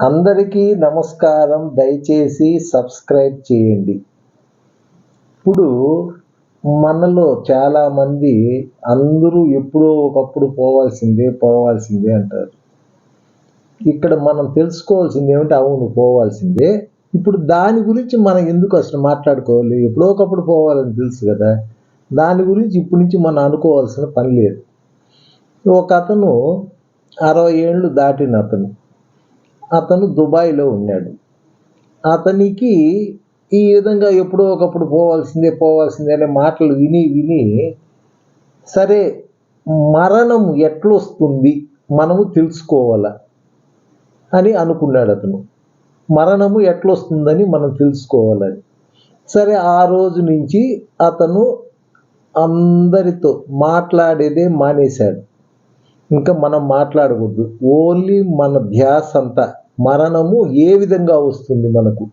అందరికీ నమస్కారం. దయచేసి సబ్స్క్రైబ్ చేయండి. ఇప్పుడు మనలో చాలామంది అందరూ ఎప్పుడో ఒకప్పుడు పోవాల్సిందే పోవాల్సిందే అంటారు. ఇక్కడ మనం తెలుసుకోవాల్సింది ఏమిటి? అవును పోవాల్సిందే. ఇప్పుడు దాని గురించి మనం ఎందుకు అసలు మాట్లాడుకోవాలి? ఎప్పుడో ఒకప్పుడు పోవాలని తెలుసు కదా. దాని గురించి ఇప్పటి నుంచి మనం అనుకోవాల్సిన పని లేదు. ఒక అతను అరవై ఏళ్ళు దాటిన అతను. అతను దుబాయ్లో ఉన్నాడు. అతనికి ఈ విధంగా ఎప్పుడో ఒకప్పుడు పోవాల్సిందే పోవాల్సిందే అనే మాటలు విని విని సరే మరణం ఎట్లొస్తుంది? మనము తెలుసుకోవాల? అని అనుకున్నాడు అతను. మరణము ఎట్లొస్తుందని మనం తెలుసుకోవాలని సరే ఆ రోజు నుంచి అతను అందరితో మాట్లాడేదే మానేశాడు. ఇంకా మనం మాట్లాడకూడదు. ఓన్లీ మన ధ్యాస అంతా మరణము ఏ విధంగా వస్తుంది మనకు?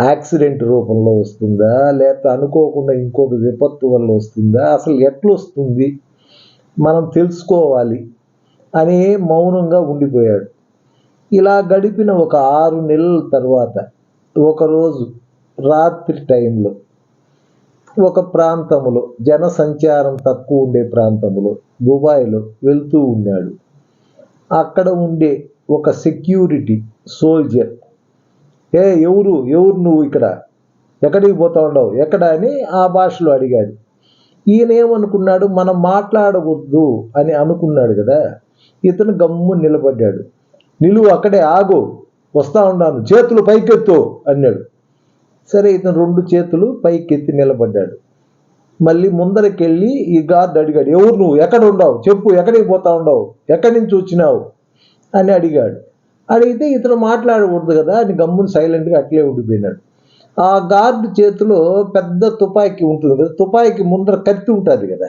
యాక్సిడెంట్ రూపంలో వస్తుందా? లేకపోతే అనుకోకుండా ఇంకొక విపత్తు వల్ల వస్తుందా? అసలు ఎట్లొస్తుంది మనం తెలుసుకోవాలి. అనే మౌనంగా ఉండిపోయాడు. ఇలా గడిపిన ఒక ఆరు నెలల తర్వాత ఒకరోజు రాత్రి టైంలో ఒక ప్రాంతంలో జనసంచారం తక్కువ ఉండే ప్రాంతంలో దుబాయ్లో వెళ్తూ ఉన్నాడు. అక్కడ ఉండే ఒక సెక్యూరిటీ సోల్జర్ ఏ ఎవరు ఎవరు నువ్వు ఇక్కడ? ఎక్కడికి పోతా ఉండవు? ఎక్కడ అని ఆ భాషలో అడిగాడు. ఈయన ఏమనుకున్నాడు? మనం మాట్లాడకూడదు అని అనుకున్నాడు కదా. ఇతను గమ్ము నిలబడ్డాడు. నిలువు అక్కడే ఆగు వస్తా ఉన్నాను చేతులు పైకెత్తు అన్నాడు. సరే ఇతను రెండు చేతులు పైకెత్తి నిలబడ్డాడు. మళ్ళీ ముందరకెళ్ళి ఈ గార్డ్ అడిగాడు ఎవరు నువ్వు? ఎక్కడ ఉండవు? చెప్పు ఎక్కడికి పోతా ఉండవు? ఎక్కడి నుంచి వచ్చినావు? అని అడిగాడు. అడిగితే ఇతను మాట్లాడకూడదు కదా అని గమ్ముని సైలెంట్గా అట్లే ఉండిపోయినాడు. ఆ గార్డు చేతిలో పెద్ద తుపాకీ ఉంటుంది కదా తుపాకీ ముందర కత్తి ఉంటుంది కదా.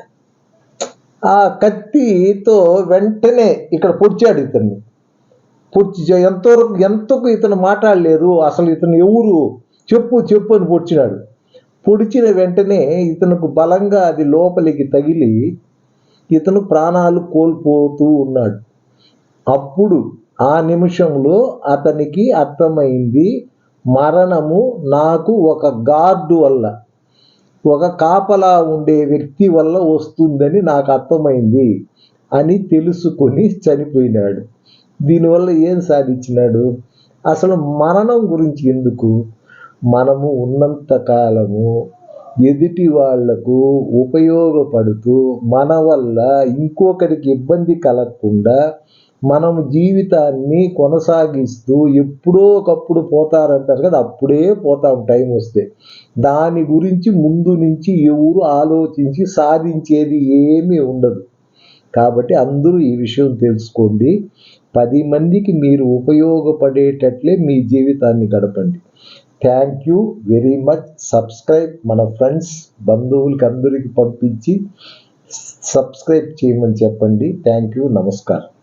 ఆ కత్తితో వెంటనే ఇక్కడ పొడిచాడు ఇతన్ని. పొడిచి ఎంతవరకు ఎంతకు ఇతను మాట్లాడలేదు అసలు ఇతను ఎవరు చెప్పు చెప్పు అని పొడిచినాడు. పొడిచిన వెంటనే ఇతనుకు బలంగా అది లోపలికి తగిలి ఇతను ప్రాణాలు కోల్పోతూ ఉన్నాడు. అప్పుడు ఆ నిమిషంలో అతనికి అర్థమైంది మరణము నాకు ఒక గార్డు వల్ల ఒక కాపలా ఉండే వ్యక్తి వల్ల వస్తుందని నాకు అర్థమైంది అని తెలుసుకొని చనిపోయినాడు. దీనివల్ల ఏం సాధించినాడు? అసలు మరణం గురించి ఎందుకు? మనము ఉన్నంత కాలము ఎదుటి వాళ్ళకు ఉపయోగపడుతూ మన వల్ల ఇంకొకరికి ఇబ్బంది కలగకుండా మనం జీవితాన్ని కొనసాగిస్తూ ఎప్పుడో ఒకప్పుడు పోతారంటారు కదా అప్పుడే పోతాం టైం వస్తే. దాని గురించి ముందు నుంచి ఎవరు ఆలోచించి సాధించేది ఏమీ ఉండదు. కాబట్టి అందరూ ఈ విషయం తెలుసుకోండి. పది మందికి మీరు ఉపయోగపడేటట్లే మీ జీవితాన్ని గడపండి. Thank you very much. Subscribe మన ఫ్రెండ్స్ బంధువులకి అందరికి పంపించి సబ్స్క్రైబ్ చేయమని చెప్పండి. Thank you. నమస్కారం.